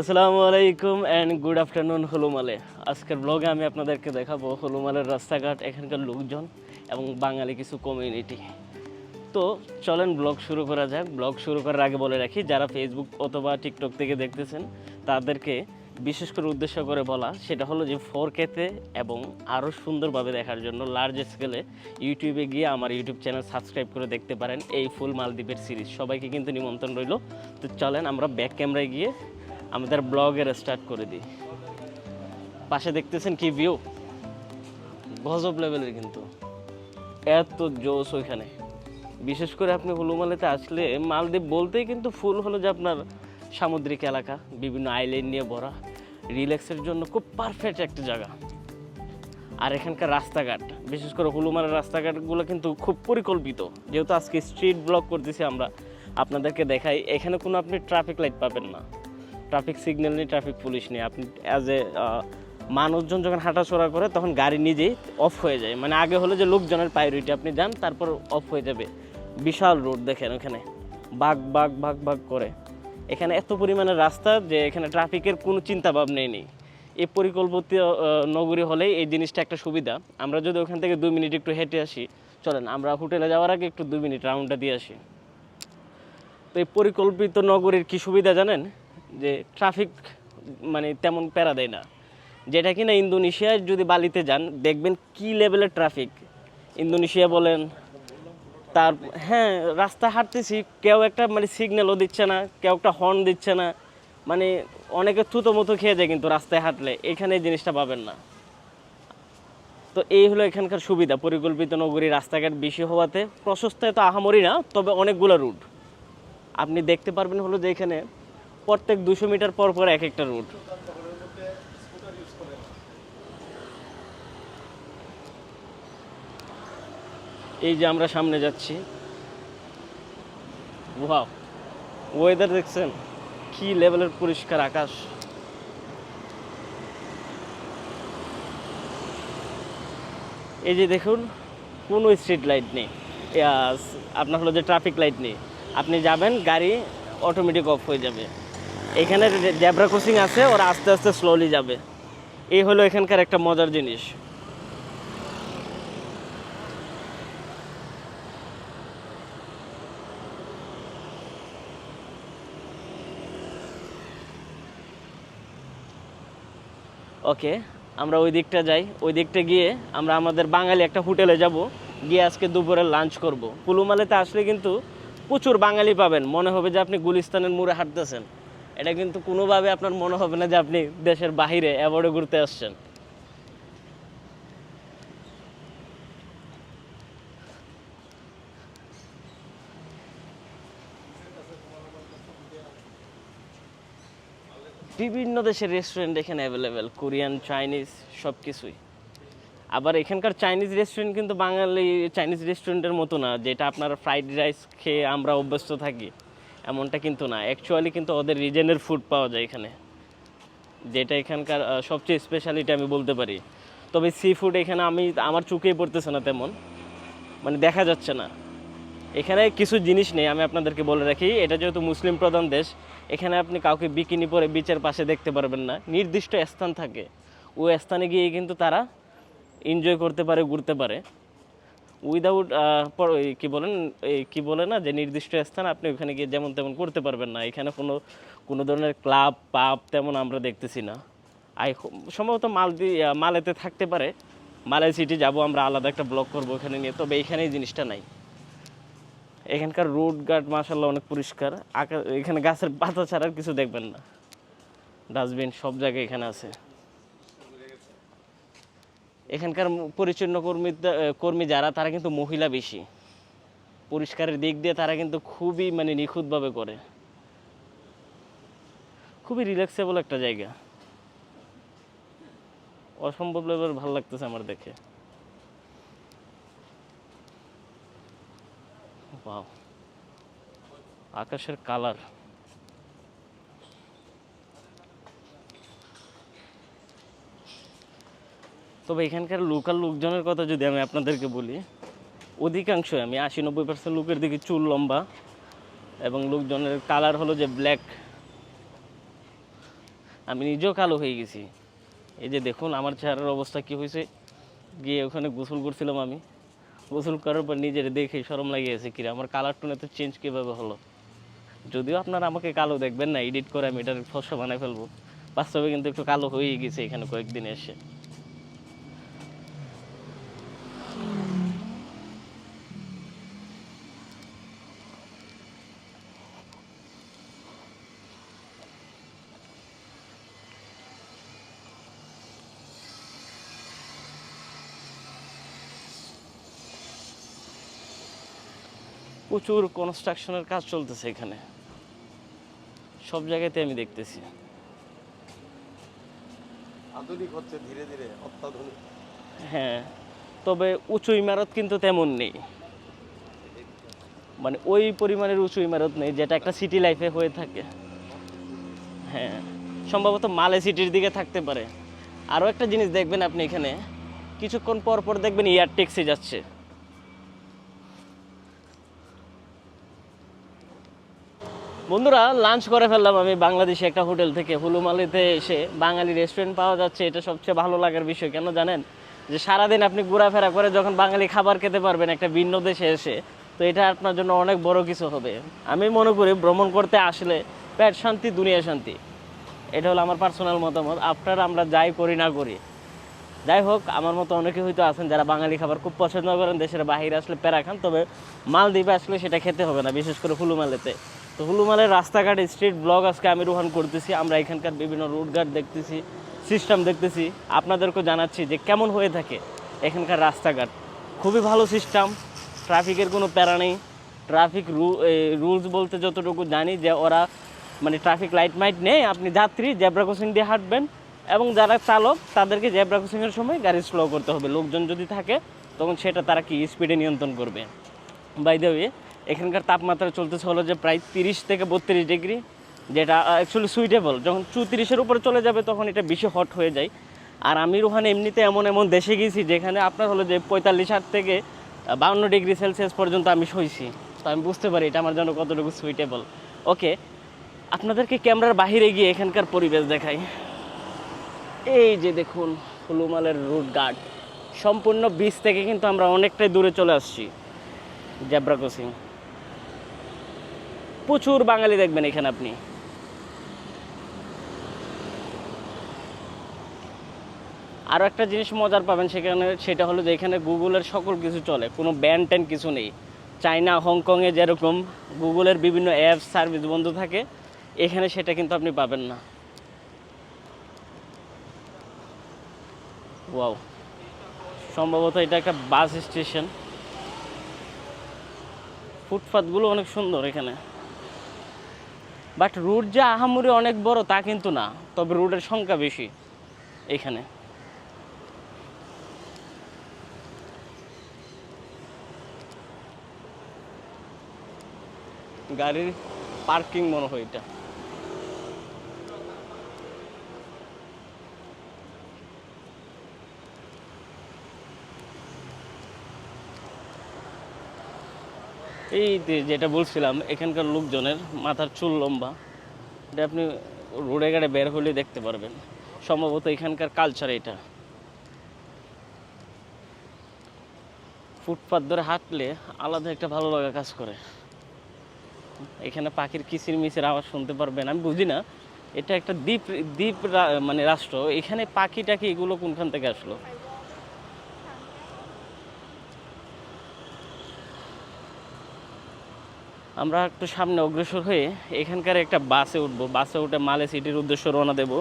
আসসালামু আলাইকুম and good afternoon Hulhumale. আজকের ব্লগে আমি আপনাদেরকে দেখাবো হলুমালের রাস্তাঘাট, এখানকার লোকজন এবং বাঙালি কিছু কমিউনিটি তো চলেন ব্লগ শুরু করা যাক। ব্লগ শুরু করার আগে বলে রাখি, যারা ফেসবুক অথবা টিকটক থেকে দেখতেছেন, তাদেরকে বিশেষ করে উদ্দেশ্য করে বলা, সেটা হলো যে ফোর কেতে এবং আরও সুন্দরভাবে দেখার জন্য লার্জ স্কেলে ইউটিউবে গিয়ে আমার ইউটিউব চ্যানেল সাবস্ক্রাইব করে দেখতে পারেন এই ফুল মালদ্বীপের সিরিজ সবাইকে কিন্তু নিমন্ত্রণ রইল। তো চলেন আমরা ব্যাক ক্যামেরায় গিয়ে আমাদের ব্লগের স্টার্ট করে দিই। পাশে দেখতেছেন কি ভিউ গজব লেভেলের কিন্তু। এত জোশ ওইখানে। বিশেষ করে আপনি হুলুমালেতে আসলে মালদ্বীপ বলতেই কিন্তু ফুল হলো যে আপনার সামুদ্রিক এলাকা, বিভিন্ন আইল্যান্ড নিয়ে ভরা। রিল্যাক্সের জন্য খুব পারফেক্ট একটা জায়গা। আর এখানকার রাস্তাঘাট, বিশেষ করে হুলুমালের রাস্তাঘাটগুলো কিন্তু খুব পরিকল্পিত। যেহেতু আজকে স্ট্রিট ব্লক করতেছি আমরা, আপনাদেরকে দেখাই, এখানে কোনো আপনি ট্রাফিক লাইট পাবেন না। ট্রাফিক সিগন্যাল নেই ট্রাফিক পুলিশ নেই। আপনি অ্যাজ এ মানুষজন যখন হাঁটাচড়া করে, তখন গাড়ি নিজেই অফ হয়ে যায়। মানে আগে হলো যে লোকজনের প্রায়োরিটি আপনি যান, তারপর অফ হয়ে যাবে। বিশাল রোড দেখেন ওখানে। বাঘ বাঘ বাঘ বাঘ করে। এখানে এত পরিমাণে রাস্তা যে এখানে ট্রাফিকের কোনো চিন্তা ভাবনাই নেই। এই পরিকল্পিত নগরী হলেই এই জিনিসটা একটা সুবিধা। আমরা যদি ওখান থেকে দুই মিনিট একটু হেঁটে আসি, চলেন, আমরা হোটেলে যাওয়ার আগে একটু দুই মিনিট রাউন্ডটা দিয়ে আসি। তো এই পরিকল্পিত নগরীর কী সুবিধা জানেন? যে ট্রাফিক মানে তেমন প্যারা দেয় না। যেটা কিনা ইন্দোনেশিয়ায় যদি বালিতে যান, দেখবেন কি লেভেলের ট্রাফিক ইন্দোনেশিয়া বলেন, তার হ্যাঁ রাস্তা হাঁটতেছি, কেউ একটা মানে সিগন্যালও দিচ্ছে না, কেউ একটা হর্ন দিচ্ছে না। মানে অনেকে থুতো মতো খেয়ে যায় কিন্তু রাস্তায় হাঁটলে, এখানে জিনিসটা পাবেন না। তো এই হলো এখানকার সুবিধা, পরিকল্পিত নগরী রাস্তাঘাট বেশি হওয়াতে। প্রশস্তায় তো আহামরি না, তবে অনেকগুলো রুট আপনি দেখতে পারবেন হলো যে এখানে প্রত্যেক দুশো মিটার পর পর এক একটা রুট। এই যে আমরা সামনে যাচ্ছি। ওয়েদার দেখছেন? কি লেভেলের পরিষ্কার আকাশ। এই যে দেখুন, কোনো স্ট্রিট লাইট নেই। আপনার হলো যে ট্রাফিক লাইট নেই। আপনি যাবেন, গাড়ি অটোমেটিক অফ হয়ে যাবে। এখানে জ্যাবরা ক্রসিং আছে, ওরা আস্তে আস্তে স্লোলি যাবে। এই হলো এখানকার একটা মজার জিনিস। ওকে আমরা ওই দিকটা যাই। ওই দিকটা গিয়ে আমরা আমাদের বাঙালি একটা হোটেলে যাব। গিয়ে আজকে দুপুরে লাঞ্চ করব। কুলুমালেতে আসলে কিন্তু প্রচুর বাঙালি পাবেন। মনে হবে যে আপনি গুলিস্তানের মুড়ে হাঁটতেছেন। এটা কিন্তু কোনোভাবে আপনার মনে হবে না যে আপনি দেশের বাহিরে অ্যাওয়ার্ডে ঘুরতে আসছেন। বিভিন্ন দেশের রেস্টুরেন্ট এখানে অ্যাভেলেবেল কোরিয়ান চাইনিজ সব কিছুই আবার এখানকার চাইনিজ রেস্টুরেন্ট কিন্তু বাঙালি চাইনিজ রেস্টুরেন্টের মতো না, যেটা আপনার ফ্রাইড রাইস খেয়ে আমরা অভ্যস্ত থাকি। এমনটা কিন্তু না। অ্যাকচুয়ালি কিন্তু ওদের রিজেনের ফুড পাওয়া যায় এখানে। যেটা এখানকার সবচেয়ে স্পেশালিটি আমি বলতে পারি। তবে সি ফুড এখানে আমি, আমার চোখেই পড়তেছে না তেমন। মানে দেখা যাচ্ছে না। এখানে কিছু জিনিস নেই, আমি আপনাদেরকে বলে রাখি। এটা যেহেতু মুসলিম প্রধান দেশ, এখানে আপনি কাউকে বিকিনি পরে বিচের পাশে দেখতে পারবেন না। নির্দিষ্ট স্থান থাকে। ওই স্থানে গিয়ে কিন্তু তারা এনজয় করতে পারে, ঘুরতে পারে। উইদাউট কি বলেন, এই কি বলে না, যে নির্দিষ্ট স্থান আপনি ওখানে গিয়ে যেমন তেমন করতে পারবেন না। এখানে কোনো কোনো ধরনের ক্লাব, পাব তেমন আমরা দেখতেছি না। আই সম্ভবত মালদি মালেতে থাকতে পারে। মালয় সিটি যাব, আমরা আলাদা একটা ব্লক করব ওখানে নিয়ে। তবে এখানে এই জিনিসটা নাই। এখানকার রোড গার্ড মাসাল্লাহ অনেক পরিষ্কার। আকা, এখানে গাছের পাতা ছাড়া আর কিছু দেখবেন না। ডাস্টবিন সব জায়গায় এখানে আছে। এখানকার পরিচ্ছন্ন কর্মী কর্মী যারা, তারা কিন্তু মহিলা বেশি। পরিষ্কারের দিক দিয়ে তারা কিন্তু খুবই মানে নিখুঁতভাবে করে। খুবই রিল্যাক্সেবল একটা জায়গা। অসম্ভব লেভেল ভালো লাগতেছে আমার দেখে। আকাশের কালার। তবে এখানকার লোকাল লোকজনের কথা যদি আমি আপনাদেরকে বলি অধিকাংশ আমি আশি নব্বই পার্সেন্ট লোকের দিকে চুল লম্বা এবং লোকজনের কালার হলো যে ব্ল্যাক আমি নিজেও কালো হয়ে গেছি। এই যে দেখুন, আমার চেহারার অবস্থা কি হয়েছে? গিয়ে ওখানে গোসল করছিলাম আমি। গোসল করার পর নিজের দেখে শরম লাগিয়েছে কিরে, আমার কালার টোন এত চেঞ্জ কীভাবে হলো? যদিও আপনারা আমাকে কালো দেখবেন না এডিট করে আমি এটার ফসা বানায় ফেলব। বাস্তবে কিন্তু একটু কালো হয়েই গেছে এখানে কয়েকদিন এসে। প্রচুর কনস্ট্রাকশনের কাজ চলতেছে এখানে। সব জায়গাতে আমি দেখতেছি। আধুনিক হচ্ছে ধীরে ধীরে অত্যাধুনিক। হ্যাঁ তবে উঁচু ইমারত কিন্তু তেমন নেই। মানে ওই পরিমাণের উঁচু ইমারত নেই যেটা একটা সিটি লাইফে হয়ে থাকে। হ্যাঁ সম্ভবত মালে সিটির দিকে থাকতে পারে। আরও একটা জিনিস দেখবেন আপনি এখানে কিছুক্ষণ পর পর দেখবেন এয়ার ট্যাক্সি যাচ্ছে। বন্ধুরা লাঞ্চ করে ফেললাম আমি বাংলাদেশে একটা হোটেল থেকে। হুলুমালিতে এসে বাঙালি রেস্টুরেন্ট পাওয়া যাচ্ছে, এটা সবচেয়ে ভালো লাগার বিষয়। কেন জানেন? যে সারাদিন আপনি ঘোরাফেরা করে যখন বাঙালি খাবার খেতে পারবেন একটা ভিন্ন দেশে এসে, তো এটা আপনার জন্য অনেক বড় কিছু হবে। আমি মনে করি ভ্রমণ করতে আসলে পেট শান্তি, দুনিয়া শান্তি। এটা হলো আমার পার্সোনাল মতামত। আপনারা আমরা যাই করি না করি। যাই হোক, আমার মতো অনেকে হয়তো আছেন যারা বাঙালি খাবার খুব পছন্দ করেন, দেশের বাইরে আসলে প্যারা খান, তবে মালদ্বীপে আসলে সেটা খেতে হবে না, বিশেষ করে হুলুমালেতে। তো হুলুমালের রাস্তাঘাট স্ট্রিট ব্লগ আজকে আমি রোহন করতেছি, আমরা এখানকার বিভিন্ন রুটঘাট দেখতেছি সিস্টেম দেখতেছি। আপনাদেরকেও জানাচ্ছি যে কেমন হয়ে থাকে এখানকার রাস্তাঘাট। খুবই ভালো সিস্টেম ট্রাফিকের কোনো প্যারা নেই। ট্রাফিক রুলস বলতে যতটুকু জানি যে ওরা মানে ট্রাফিক লাইট মাইট নেই, আপনি যাত্রী জেব্রা ক্রসিং দিয়ে হাঁটবেন এবং যারা চালক, তাদেরকে জেব্রা ক্রসিংয়ের সময় গাড়ি স্লো করতে হবে। লোকজন যদি থাকে, তখন সেটা তারা কি স্পিডে নিয়ন্ত্রণ করবে। বাই এখানকার তাপমাত্রা চলতেছে হলো যে প্রায় তিরিশ থেকে বত্রিশ ডিগ্রি, যেটা অ্যাকচুয়ালি সুইটেবল যখন চৌত্রিশের উপরে চলে যাবে তখন এটা বেশি হট হয়ে যায়। আর আমি ওখানে এমনিতে এমন এমন দেশে গেছি যেখানে আপনার হলো যে পঁয়তাল্লিশ হাট থেকে বাউন্ন ডিগ্রি সেলসিয়াস পর্যন্ত আমি সইছি। তো আমি বুঝতে পারি এটা আমার জন্য কতটুকু সুইটেবল ওকে আপনাদেরকে ক্যামেরার বাহিরে গিয়ে এখানকার পরিবেশ দেখাই। এই যে দেখুন, হুলুমালের রুট গার্ড সম্পূর্ণ বিচ থেকে কিন্তু আমরা অনেকটাই দূরে চলে আসছি। Zebra crossing. প্রচুর বাঙালি দেখবেন এখানে আপনি। আরও একটা জিনিস মজার পাবেন সেখানে, সেটা হলো যে এখানে গুগলের সকল কিছু চলে, কোনো ব্যান ট্যান কিছু নেই। চায়না, হংকংয়ে যেরকম গুগলের বিভিন্ন অ্যাপস সার্ভিস বন্ধ থাকে, এখানে সেটা কিন্তু আপনি পাবেন না। ওয়াও। সম্ভবত এটা একটা বাস স্টেশন। ফুটপাথগুলো অনেক সুন্দর এখানে। বাট রুট যে আহামরি অনেক বড়, তা কিন্তু না। তবে রুটের সংখ্যা বেশি এখানে। গাড়ির পার্কিং মনে হয় এটা। এই যেটা বলছিলাম, এখানকার লোকজনের মাথার চুল লম্বা। এটা আপনি রোডে গাড়ে বের হলে দেখতে পারবেন। সম্ভবত এখানকার কালচার এটা। ফুটপাথ ধরে হাঁটলে আলাদা একটা ভালো লাগা কাজ করে। এখানে পাখির কিচির মিচির আওয়াজ শুনতে পারবেন। আমি বুঝি না, এটা একটা দ্বীপ দ্বীপ মানে রাষ্ট্র। এখানে পাখি টাকি এগুলো কোনখান থেকে আসলো? আমরা একটু সামনে অগ্রসর হয়ে এখানকার একটা বাসে উঠবো। বাসে উঠে মালে সিটির উদ্দেশ্যে রওনা দেব।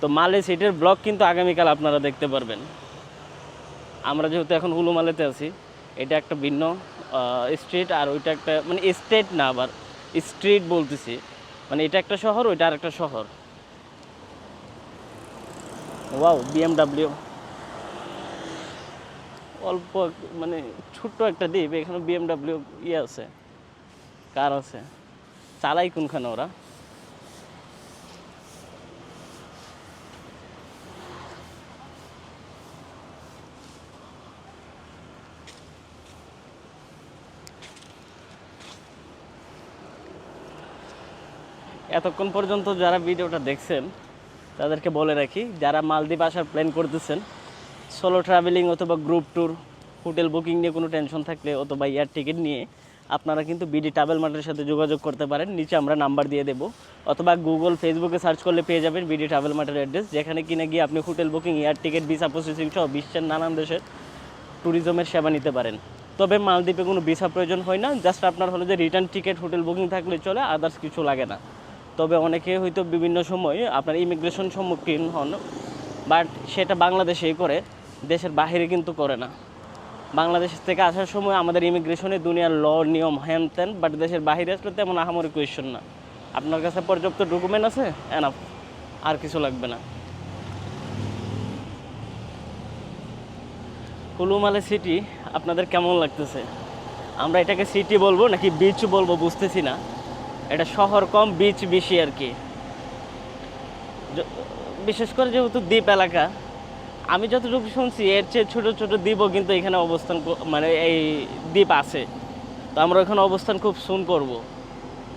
তো মালে সিটির ব্লগ কিন্তু আগামীকাল আপনারা দেখতে পারবেন। আমরা যেহেতু এখন হুলুমালেতে আছি, এটা একটা ভিন্ন স্ট্রিট আর ওইটা একটা মানে স্টেট না আবার স্ট্রিট বলতেছি। মানে এটা একটা শহর, ওইটা আর একটা শহর ওয়াও বিএমডাব্লিউ অল্প মানে ছোট্ট একটা দ্বীপ, এখানে বিএমডাব্লিউ ইয়ে আছে। কার আছে? চালাই কোনখানে ওরা? এতক্ষণ পর্যন্ত যারা ভিডিওটা দেখছেন, তাদেরকে বলে রাখি, যারা মালদ্বীপ আসার প্ল্যান করতেছেন সোলো ট্রাভেলিং অথবা গ্রুপ ট্যুর হোটেল বুকিং নিয়ে কোনো টেনশন থাকলে অথবা এয়ার টিকিট নিয়ে আপনারা কিন্তু বিডি ট্রাভেল মার্টের সাথে যোগাযোগ করতে পারেন। নিচে আমরা নাম্বার দিয়ে দেবো। অথবা গুগল ফেসবুকে সার্চ করলে পেয়ে যাবেন বিডি ট্রাভেল মার্টের অ্যাড্রেস যেখানে কিনে গিয়ে আপনি hotel booking air ticket visa processing সহ বিশ্বের নানান দেশের ট্যুরিজমের সেবা নিতে পারেন। তবে মালদ্বীপে কোনো ভিসা প্রয়োজন হয় না। জাস্ট আপনার হলো যে রিটার্ন টিকিট হোটেল বুকিং থাকলে চলে আদার্স কিছু লাগে না। তবে অনেকে হয়তো বিভিন্ন সময় আপনার ইমিগ্রেশন সম্মুখীন হন বাট সেটা বাংলাদেশেই করে, দেশের বাইরে কিন্তু করে না। বাংলাদেশ থেকে আসার সময় আমাদের ইমিগ্রেশনে দুনিয়ার ল নিয়ম হ্যান ত্যান বাট দেশের বাইরে আসলে তেমন আহামরি কোয়েশ্চন না। আপনার কাছে পর্যাপ্ত ডকুমেন্ট আছে? এনাফ আর কিছু লাগবে না। কুলুমালে সিটি আপনাদের কেমন লাগতেছে? আমরা এটাকে সিটি বলব নাকি বিচ বলব বুঝতেছি না। এটা শহর কম বিচ বেশি আর কি। বিশেষ করে যেহেতু দ্বীপ এলাকা আমি যতটুকু শুনছি, এর চেয়ে ছোটো ছোটো দ্বীপও কিন্তু এখানে অবস্থান মানে এই দ্বীপ আছে। তো আমরা ওখানে অবস্থান খুব সুন করব।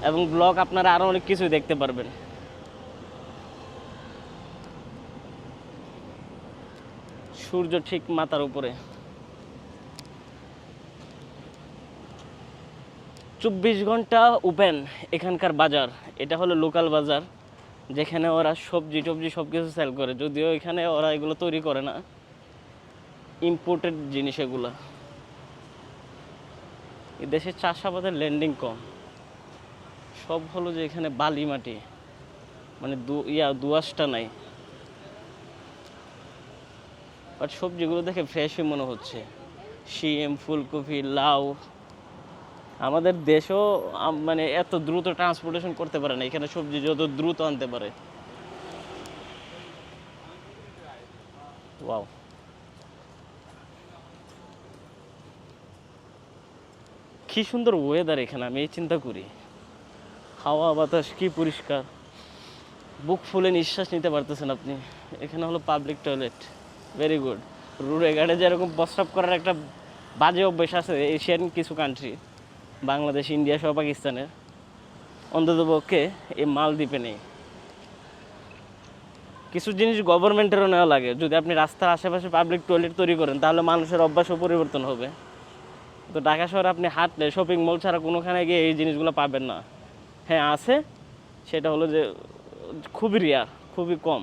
এবং ব্লগ আপনারা আরও অনেক কিছু দেখতে পারবেন। সূর্য ঠিক মাথার উপরে। চব্বিশ ঘণ্টা ওপেন এখানকার বাজার। এটা হলো লোকাল বাজার। যেখানে ওরা সবজি টবজি সব কিছু সেল করে, যদিও এখানে ওরা এগুলো তৈরি করে না। ইম্পোর্টেড জিনিস এগুলো। এই দেশে চাষাবাদের ল্যান্ডিং কম। সব হলো যে এখানে বালি মাটি। মানে দু, ইয়া, দুয়াশটা নাই। বাট সবজিগুলো দেখে ফ্রেশই মনে হচ্ছে। শিম, ফুলকপি, লাউ। আমাদের দেশও মানে এত দ্রুত ট্রান্সপোর্টেশন করতে পারে না। এখানে সবজি যত দ্রুত আনতে পারে। ওয়াও কি সুন্দর ওয়েদার এখানে, আমি এই চিন্তা করি। হাওয়া, বাতাস কি পরিষ্কার। বুক ফুলে নিঃশ্বাস নিতে পারতেছেন আপনি। এখানে হলো পাবলিক টয়লেট ভেরি গুড রুড়ে ঘাটে যেরকম প্রস্রাব করার একটা বাজে অভ্যেস আছে, এশিয়ান কিছু কান্ট্রি বাংলাদেশ, ইন্ডিয়া সহ পাকিস্তানের অন্ততপক্ষে এই মালদ্বীপে নেই। কিছু জিনিস গভর্নমেন্টেরও নেওয়া লাগে। যদি আপনি রাস্তার আশেপাশে পাবলিক টয়লেট তৈরি করেন, তাহলে মানুষের অভ্যাসও পরিবর্তন হবে। তো ঢাকা শহরে আপনি হাঁটলে শপিং মল ছাড়া কোনোখানে গিয়ে এই জিনিসগুলো পাবেন না। হ্যাঁ আছে। সেটা হলো যে খুবই রেয়ার খুবই কম।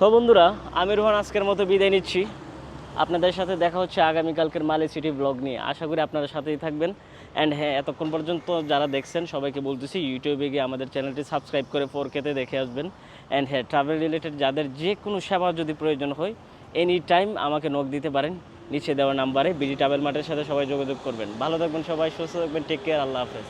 তো বন্ধুরা, আমি রোহান আজকের মতো বিদায় নিচ্ছি। আপনাদের সাথে দেখা হচ্ছে আগামীকালকের মালে সিটি ব্লগ নিয়ে। আশা করি আপনারা সাথেই থাকবেন। অ্যান্ড হ্যাঁ এতক্ষণ পর্যন্ত যারা দেখছেন, সবাইকে বলতেছি ইউটিউবে গিয়ে আমাদের চ্যানেলটি সাবস্ক্রাইব করে ফোর কেতে দেখে আসবেন। অ্যান্ড হ্যাঁ ট্রাভেল রিলেটেড যাদের যে কোনো সেবা যদি প্রয়োজন হয় এনি টাইম আমাকে নক দিতে পারেন। নিচে দেওয়া নাম্বারে বিডি ট্রাভেল মার্টের সাথে সবাই যোগাযোগ করবেন। ভালো থাকবেন সবাই, সুস্থ থাকবেন টেক কেয়ার আল্লাহ হাফেজ।